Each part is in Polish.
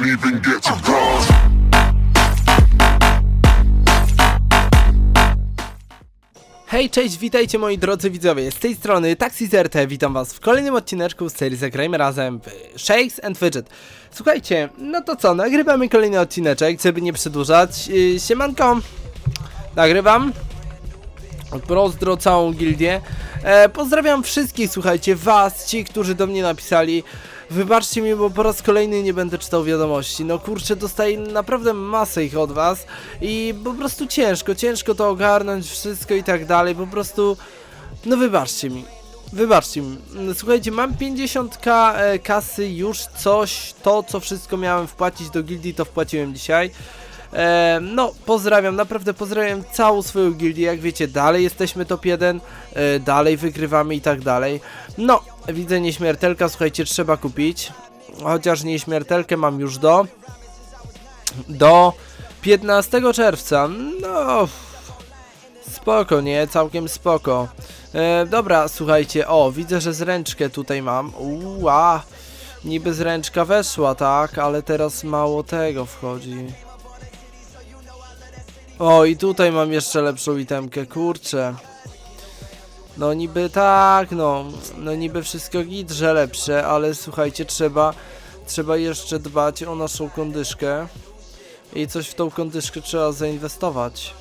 God. Hej, cześć, witajcie moi drodzy widzowie, z tej strony TaxiZRT, witam was w kolejnym odcineczku z serii Zagrajmy Razem w Shakes and Fidget. Słuchajcie, no to co, nagrywamy kolejny odcineczek, żeby nie przedłużać, yy, siemanko, nagrywam, pozdro całą gildię, e, pozdrawiam wszystkich, słuchajcie, was, ci, którzy do mnie napisali, Wybaczcie mi, bo po raz kolejny nie będę czytał wiadomości. No kurczę, dostaję naprawdę masę ich od was i po prostu ciężko, ciężko to ogarnąć wszystko i tak dalej. Po prostu, no wybaczcie mi. Wybaczcie mi. Słuchajcie, mam 50k e, kasy, już coś, to co wszystko miałem wpłacić do gildii, to wpłaciłem dzisiaj. E, no, pozdrawiam, naprawdę pozdrawiam całą swoją gildię, jak wiecie, dalej jesteśmy top 1, e, dalej wygrywamy i tak dalej. No, widzę nieśmiertelka, słuchajcie, trzeba kupić, chociaż nieśmiertelkę mam już do, do 15 czerwca, no, spoko, nie, całkiem spoko. E, dobra, słuchajcie, o, widzę, że zręczkę tutaj mam, uła, niby zręczka weszła, tak, ale teraz mało tego wchodzi. O, i tutaj mam jeszcze lepszą itemkę, kurczę. No niby tak, no, no niby wszystko git, że lepsze, ale słuchajcie, trzeba, trzeba jeszcze dbać o naszą kondyszkę i coś w tą kondyszkę trzeba zainwestować.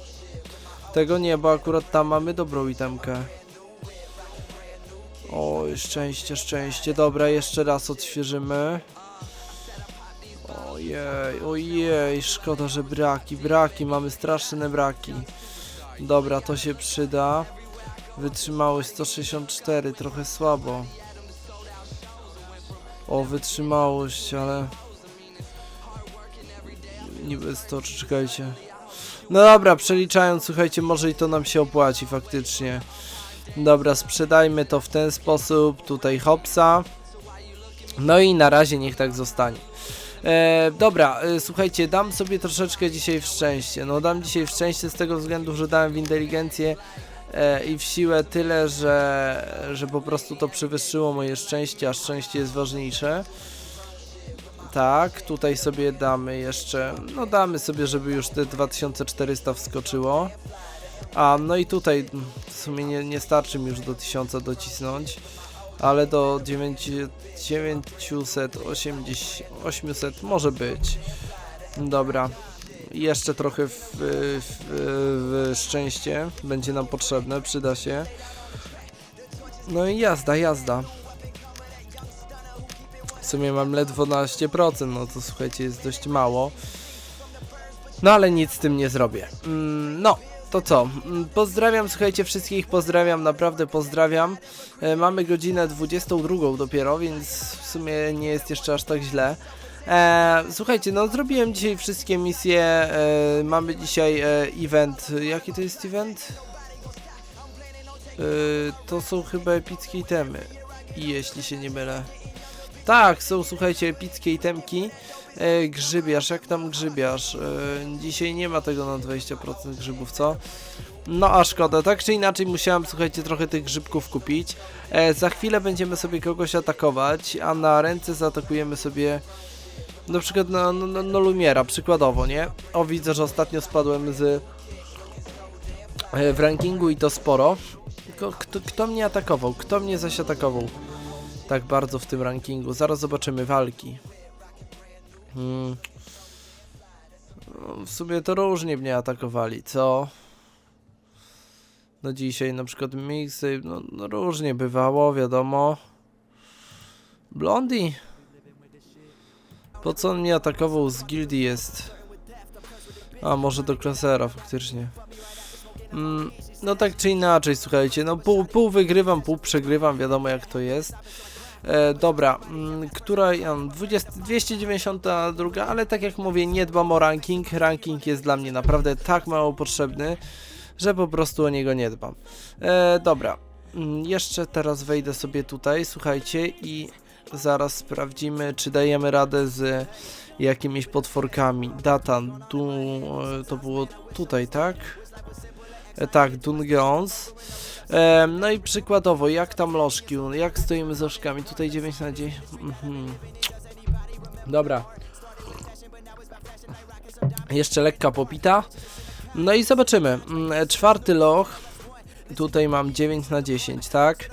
Tego nie, bo akurat tam mamy dobrą itemkę. Oj, szczęście, szczęście. Dobra, jeszcze raz odświeżymy. Ojej, ojej, szkoda, że braki, braki, mamy straszne braki. Dobra, to się przyda. Wytrzymałość 164, trochę słabo. O, wytrzymałość, ale... Niby 100, czekajcie. No dobra, przeliczając, słuchajcie, może i to nam się opłaci faktycznie. Dobra, sprzedajmy to w ten sposób, tutaj hopsa. No i na razie niech tak zostanie. E, dobra, e, słuchajcie, dam sobie troszeczkę dzisiaj w szczęście. No dam dzisiaj w szczęście z tego względu, że dałem w inteligencję e, i w siłę tyle, że, że po prostu to przewyższyło moje szczęście, a szczęście jest ważniejsze. Tak, tutaj sobie damy jeszcze, no damy sobie, żeby już te 2400 wskoczyło. A, no i tutaj w sumie nie, nie starczy mi już do 1000 docisnąć ale do 9, 980, 800 może być. Dobra. Jeszcze trochę w, w, w szczęście będzie nam potrzebne, przyda się. No i jazda, jazda. W sumie mam ledwo 12%, no to słuchajcie, jest dość mało. No ale nic z tym nie zrobię. Mm, no, to co? Mm, Pozdrawiam, słuchajcie, wszystkich, pozdrawiam, naprawdę pozdrawiam. E, mamy godzinę 22 dopiero, więc w sumie nie jest jeszcze aż tak źle. E, słuchajcie, no zrobiłem dzisiaj wszystkie misje. E, mamy dzisiaj e, event. Jaki to jest event? E, to są chyba epickie itemy. Jeśli się nie mylę. Tak, są słuchajcie epickie itemki. E, grzybiarz, jak tam grzybiarz? E, dzisiaj nie ma tego na 20% grzybów, co? No a szkoda, tak czy inaczej musiałem, słuchajcie, trochę tych grzybków kupić. E, za chwilę będziemy sobie kogoś atakować, a na ręce zaatakujemy sobie na przykład no Lumiera, przykładowo, nie? O, widzę, że ostatnio spadłem z e, w rankingu i to sporo. Kto, kto mnie atakował? Kto mnie zaś atakował? Tak bardzo w tym rankingu. Zaraz zobaczymy walki. Hmm. No, W sumie to różnie mnie atakowali, co? No dzisiaj na przykład Mixy, no, no różnie bywało, wiadomo. Blondie? Po co on mnie atakował z gildii jest? A może do klasera faktycznie. Mm, no tak czy inaczej, słuchajcie, no pół, pół wygrywam, pół przegrywam, wiadomo jak to jest. E, dobra, mm, która ja mam 20, 292, ale tak jak mówię, nie dbam o ranking. Ranking jest dla mnie naprawdę tak mało potrzebny, że po prostu o niego nie dbam. E, dobra, mm, jeszcze teraz wejdę sobie tutaj, słuchajcie, i zaraz sprawdzimy, czy dajemy radę z jakimiś potworkami. Data, du, e, to było tutaj, tak? E, tak, Dungeons. No i przykładowo, jak tam lożki, jak stoimy z lożkami? Tutaj 9 na 10. Mhm. Dobra. Jeszcze lekka popita. No i zobaczymy. Mm, Czwarty loch. Tutaj mam 9 na 10, tak?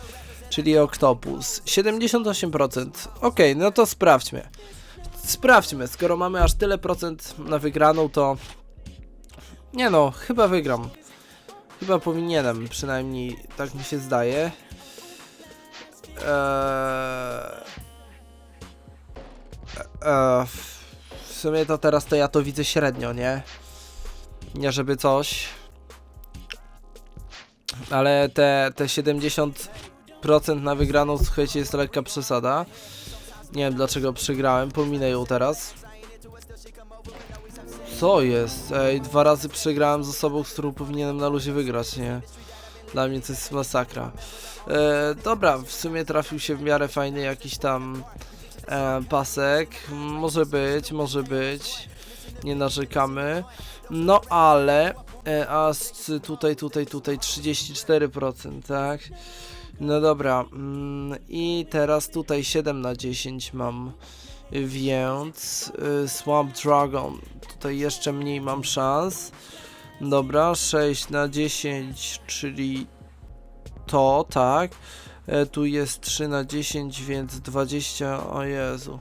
Czyli Octopus. 78%. Ok, no to sprawdźmy. Sprawdźmy, skoro mamy aż tyle procent na wygraną, to... Nie no, chyba wygram. Chyba powinienem, przynajmniej tak mi się zdaje. Eee... Eee, w sumie to teraz to ja to widzę średnio, nie? Nie żeby coś. Ale te, te 70% na wygraną, słuchajcie, jest lekka przesada. Nie wiem dlaczego przegrałem, pominę ją teraz. Co jest? Ej, dwa razy przegrałem z osobą, z którą powinienem na luzie wygrać, nie? Dla mnie to jest masakra. E, dobra, w sumie trafił się w miarę fajny jakiś tam e, pasek. Może być, może być. Nie narzekamy. No ale, e, tutaj, tutaj, tutaj 34%, tak? No dobra, mm, i teraz tutaj 7 na 10 mam, więc y, Swamp Dragon, tutaj jeszcze mniej mam szans. Dobra, 6 na 10, czyli to, tak. E, tu jest 3 na 10, więc 20, o Jezu.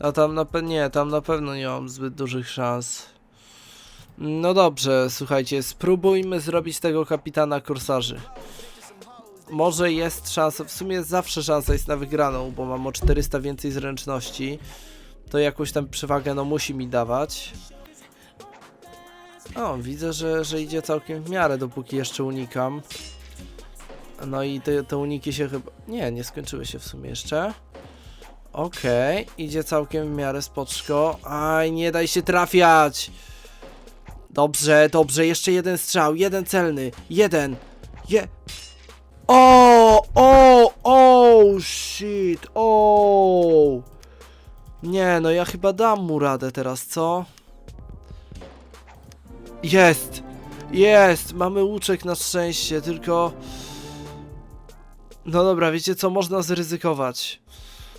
A tam na pewno, nie, tam na pewno nie mam zbyt dużych szans. No dobrze, słuchajcie, spróbujmy zrobić tego kapitana korsarzy. Może jest szansa, w sumie zawsze szansa jest na wygraną, bo mam o 400 więcej zręczności. To jakąś tam przewagę no musi mi dawać. O, widzę, że, że idzie całkiem w miarę, dopóki jeszcze unikam. No i te, te uniki się chyba... Nie, nie skończyły się w sumie jeszcze. Okej, idzie całkiem w miarę spoczko. Aj, nie daj się trafiać! Dobrze, dobrze, jeszcze jeden strzał, jeden celny, jeden, je... O, o, o, shit, o. Nie, no ja chyba dam mu radę teraz, co? Jest, jest, mamy łuczek na szczęście, tylko... No dobra, wiecie co, można zryzykować.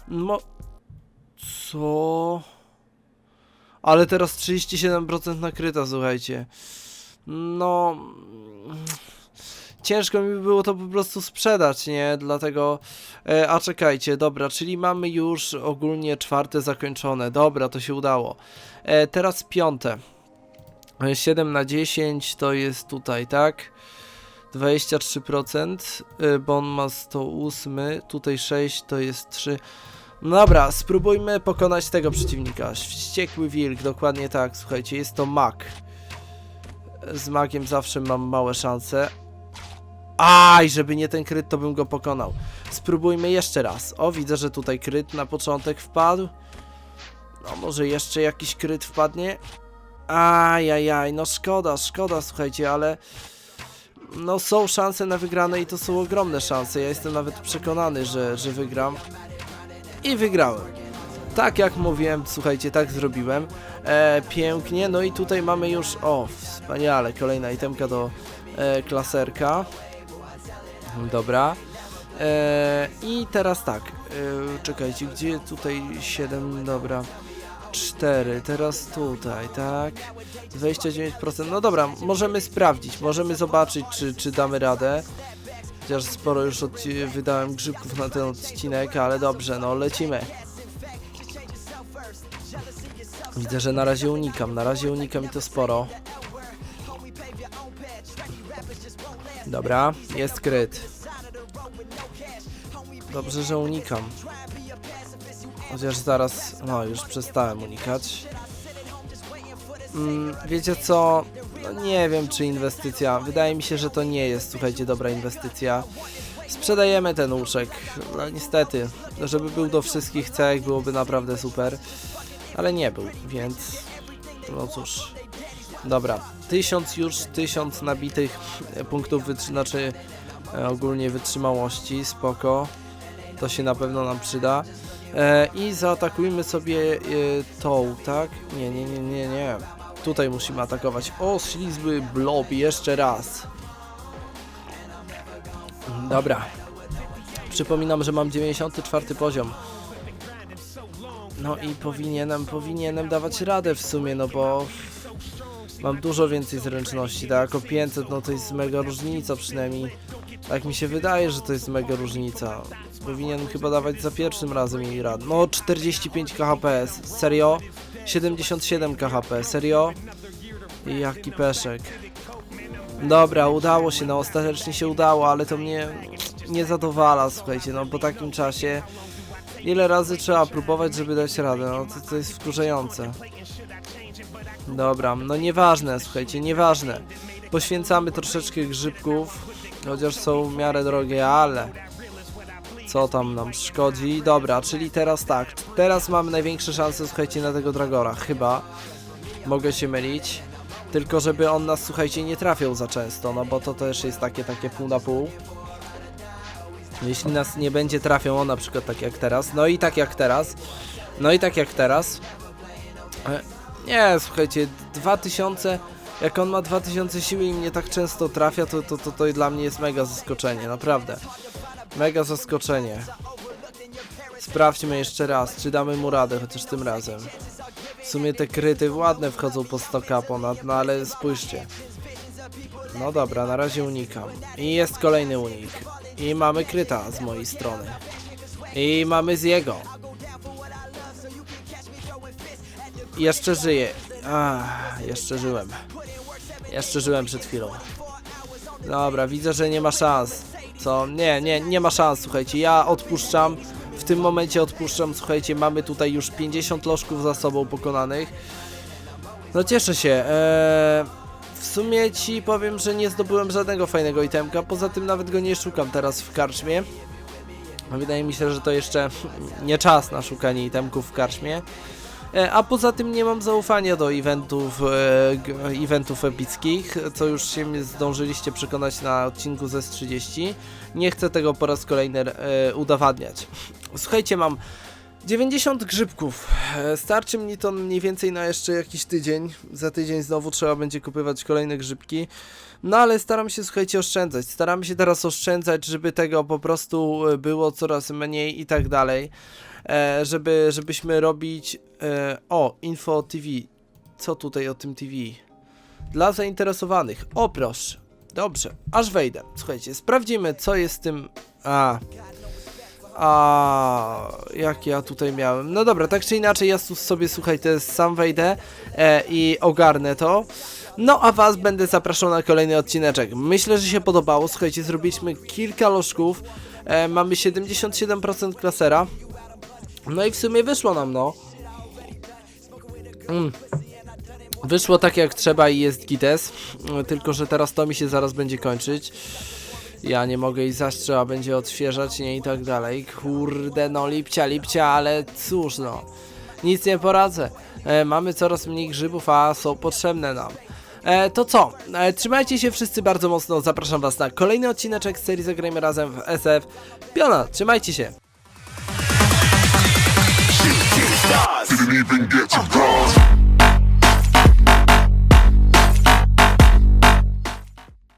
Mo... Co? Ale teraz 37% nakryta, słuchajcie. No... Ciężko mi by było to po prostu sprzedać, nie? Dlatego... E, a czekajcie, dobra, czyli mamy już ogólnie czwarte zakończone. Dobra, to się udało. E, teraz piąte. E, 7 na 10 to jest tutaj, tak? 23%, y, bo on ma 108, tutaj 6 to jest 3. No Dobra, spróbujmy pokonać tego przeciwnika. Wściekły wilk, dokładnie tak, słuchajcie, jest to mak. Z magiem zawsze mam małe szanse. Aj, żeby nie ten kryt, to bym go pokonał. Spróbujmy jeszcze raz. O, widzę, że tutaj kryt na początek wpadł. No, może jeszcze jakiś kryt wpadnie. Ajajaj, no szkoda, szkoda, słuchajcie, ale no są szanse na wygrane i to są ogromne szanse. Ja jestem nawet przekonany, że, że wygram. I wygrałem. Tak jak mówiłem, słuchajcie, tak zrobiłem. E, pięknie, no i tutaj mamy już, o, wspaniale, kolejna itemka do e, klaserka. Dobra. E, I teraz tak, e, czekajcie, gdzie tutaj 7, dobra. 4, teraz tutaj, tak? 29%, no dobra, możemy sprawdzić, możemy zobaczyć, czy, czy damy radę. Chociaż sporo już wydałem grzybków na ten odcinek, ale dobrze, no lecimy. Widzę, że na razie unikam, na razie unikam i to sporo. Dobra, jest kryt. Dobrze, że unikam. Chociaż zaraz, no już przestałem unikać. Mm, wiecie co? No nie wiem czy inwestycja. Wydaje mi się, że to nie jest, słuchajcie, dobra inwestycja. Sprzedajemy ten łuczek. No niestety, żeby był do wszystkich cech byłoby naprawdę super. Ale nie był, więc no cóż. Dobra, tysiąc już, tysiąc nabitych punktów, znaczy e, ogólnie wytrzymałości, spoko. To się na pewno nam przyda. E, I zaatakujmy sobie e, tą, tak? Nie, nie, nie, nie, nie. Tutaj musimy atakować. O, ślizły blob, jeszcze raz. Dobra. Przypominam, że mam 94 poziom. No i powinienem, powinienem dawać radę w sumie, no bo mam dużo więcej zręczności, tak? O 500, no to jest mega różnica przynajmniej. Tak mi się wydaje, że to jest mega różnica. Powinien chyba dawać za pierwszym razem jej rad. No 45 KHP, serio? 77 KHP, serio? I jaki peszek. Dobra, udało się, no ostatecznie się udało, ale to mnie nie zadowala, słuchajcie, no po takim czasie ile razy trzeba próbować, żeby dać radę, no to, to jest wkurzające. Dobra, no nieważne, słuchajcie, nieważne. Poświęcamy troszeczkę grzybków, chociaż są w miarę drogie, ale co tam nam szkodzi? Dobra, czyli teraz tak, teraz mamy największe szanse, słuchajcie, na tego Dragora, chyba. Mogę się mylić. Tylko żeby on nas, słuchajcie, nie trafiał za często, no bo to też jest takie, takie pół na pół. Jeśli nas nie będzie trafiał on na przykład tak jak teraz, no i tak jak teraz, no i tak jak teraz. Nie, słuchajcie, 2000, jak on ma 2000 siły i mnie tak często trafia, to, to, to, to dla mnie jest mega zaskoczenie, naprawdę. Mega zaskoczenie. Sprawdźmy jeszcze raz, czy damy mu radę, chociaż tym razem. W sumie te kryty ładne wchodzą po 100k ponad, no ale spójrzcie. No dobra, na razie unikam. I jest kolejny unik. I mamy kryta z mojej strony. I mamy z jego. Jeszcze żyję. Ach, jeszcze żyłem. Jeszcze żyłem przed chwilą. Dobra, widzę, że nie ma szans. Co? Nie, nie, nie ma szans, słuchajcie. Ja odpuszczam. W tym momencie odpuszczam, słuchajcie, mamy tutaj już 50 lożków za sobą pokonanych. No cieszę się. Eee, w sumie ci powiem, że nie zdobyłem żadnego fajnego itemka. Poza tym nawet go nie szukam teraz w karczmie. Wydaje mi się, że to jeszcze nie czas na szukanie itemków w karczmie. E, A poza tym nie mam zaufania do eventów, e, eventów epickich, co już się zdążyliście przekonać na odcinku ze 30. Nie chcę tego po raz kolejny e, udowadniać. Słuchajcie, mam 90 grzybków. E, Starczy mi to mniej więcej na jeszcze jakiś tydzień. Za tydzień znowu trzeba będzie kupywać kolejne grzybki. No ale staram się, słuchajcie, oszczędzać. Staram się teraz oszczędzać, żeby tego po prostu e, było coraz mniej i tak dalej. E, żeby, żebyśmy robić. E, o, Info TV. Co tutaj o tym TV? Dla zainteresowanych. O, proszę. Dobrze, aż wejdę. Słuchajcie, sprawdzimy, co jest z tym. A. A, jak ja tutaj miałem. No dobra, tak czy inaczej, ja tu sobie, słuchaj, to jest sam wejdę e, i ogarnę to. No, a was będę zapraszał na kolejny odcineczek. Myślę, że się podobało. Słuchajcie, zrobiliśmy kilka lożków. E, mamy 77% klasera. No i w sumie wyszło nam, no. Mm. Wyszło tak jak trzeba i jest gites. Tylko, że teraz to mi się zaraz będzie kończyć. Ja nie mogę i zaś trzeba będzie odświeżać, nie i tak dalej. Kurde, no lipcia, lipcia, ale cóż no. Nic nie poradzę. E, mamy coraz mniej grzybów, a są potrzebne nam. E, to co? E, trzymajcie się wszyscy bardzo mocno. Zapraszam was na kolejny odcineczek z serii Zagrajmy Razem w SF. Piona, trzymajcie się. Didn't even get to cross.